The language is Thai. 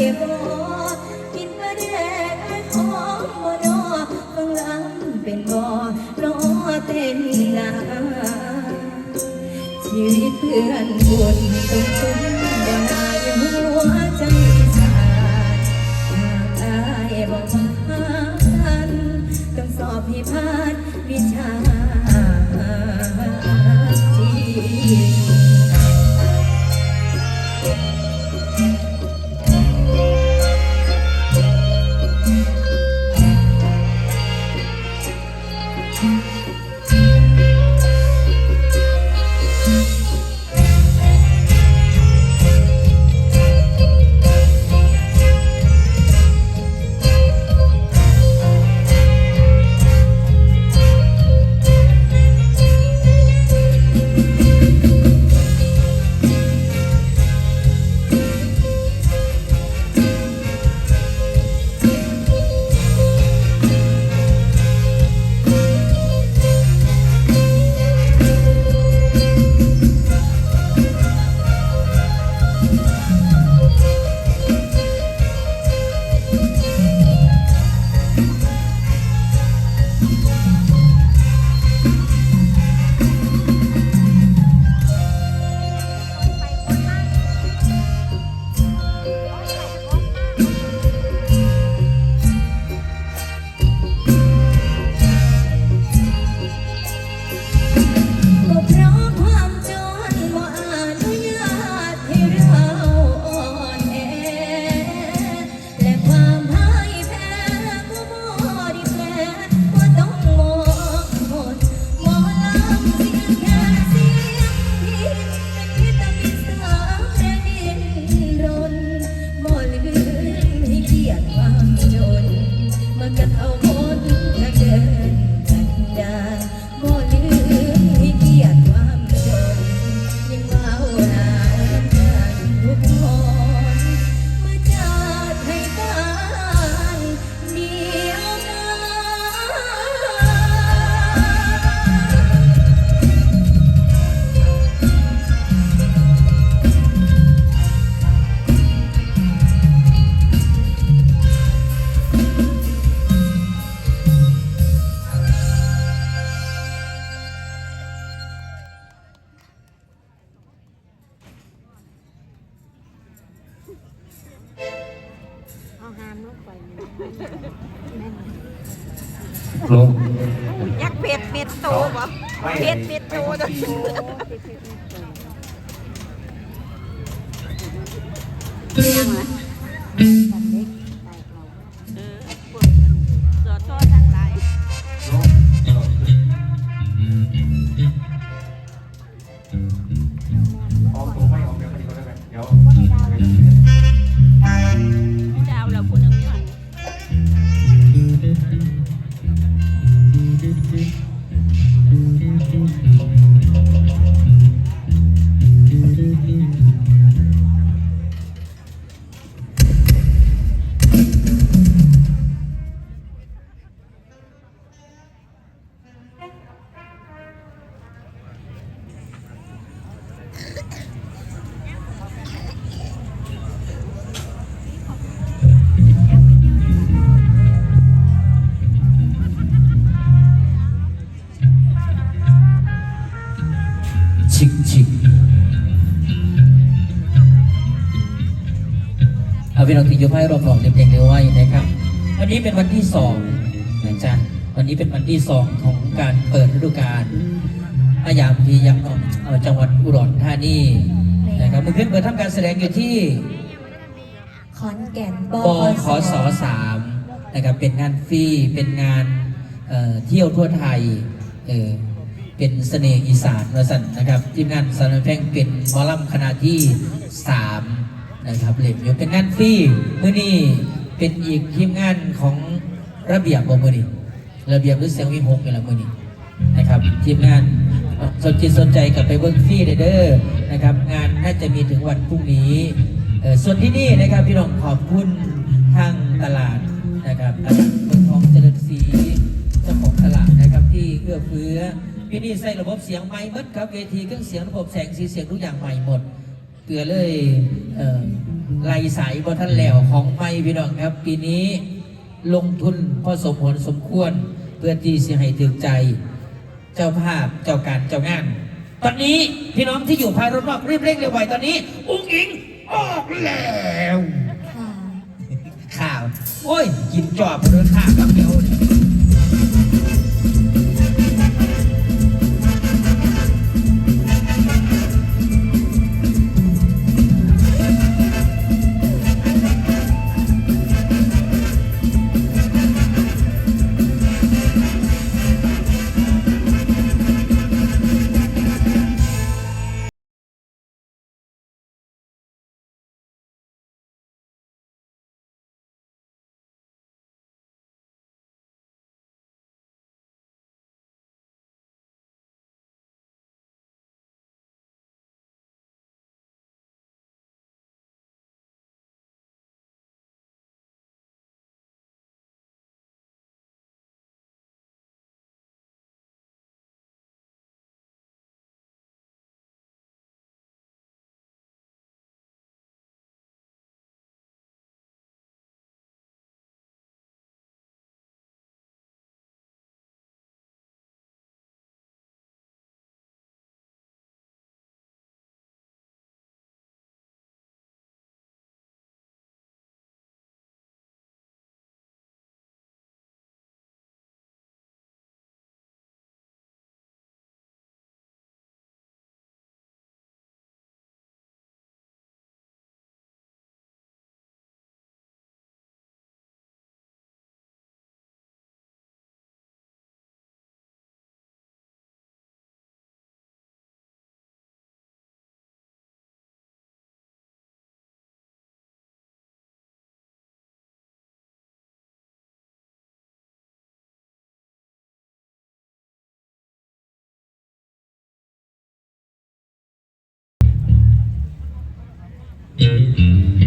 กินปลาแดกหอมบ่นอฟังลำเป็นบ่นอเต้นนาชีวิตเพื่อนบุญต้องคุ้ามลงไปลงยักเผ็ดเม็ดโตบ่เผ็ดเม็ดโตตัวยังไงเเอาพี่น้องที่อยู่ให้รอบรองเด็กๆเดียวไว้นะครับ วันนี้เป็นวันที่สองนะจ๊ะวันนี้เป็นวันที่สองของการเปิดฤดูกาลอายามที่ยังออกเอ่อจังหวัดอุดรธานีนะครับเมื่อคืนเปิดทำการแสดงอยู่ที่ขอนแก่นบขสสามนะครับเป็นงานฟรีเป็นงานเอ่อเที่ยวทั่วไทยเออเป็นเสน่ห์อีสานวสันนะครับทีมงานสารแพงเป็นหมอลำคณะที่สาม นะครับเล่นอยู่เป็นงานฟรีมื้อนี้เป็นอีกทีมงานของระเบียบบ่มือนี้ระเบียบหรือเสียงวิหกนี่แหละมื้อนี้นะครับทีมงานสนจิตสนใจกับไปเบิ้งฟรีเด้อนะครับ งานน่าจะมีถึงวันพรุ่งนี้เออส่วนที่นี่นะครับพี่น้องขอบคุณทางตลาดนะครับตลาดเมืองทองเจริญศรีเจ้าของตลาดนะครับที่เอื้อเฟื้อพี่นี่ใส่ระบบเสียงใหม่หมดครับเวทีเครื่องเสียงระบบแสงสีเสียงทุกอย่างใหม่หมด เกลือเลยเอ่อไล่สายบนท่านแล้วของไม่พี่น้องครับ ปีนี้ลงทุนพอสมผลสมควรเพื่อที่จะให้ถึงใจ เจ้าภาพเจ้าการเจ้างาน ตอนนี้พี่น้องที่อยู่ภายรอบนอกรีบเร่งเร็วไวตอนนี้ อุ้งอิงออกแล้วค่ะข่าว โอ้ยกินจอบเลยข่าวกับเดียว Mm-hmm.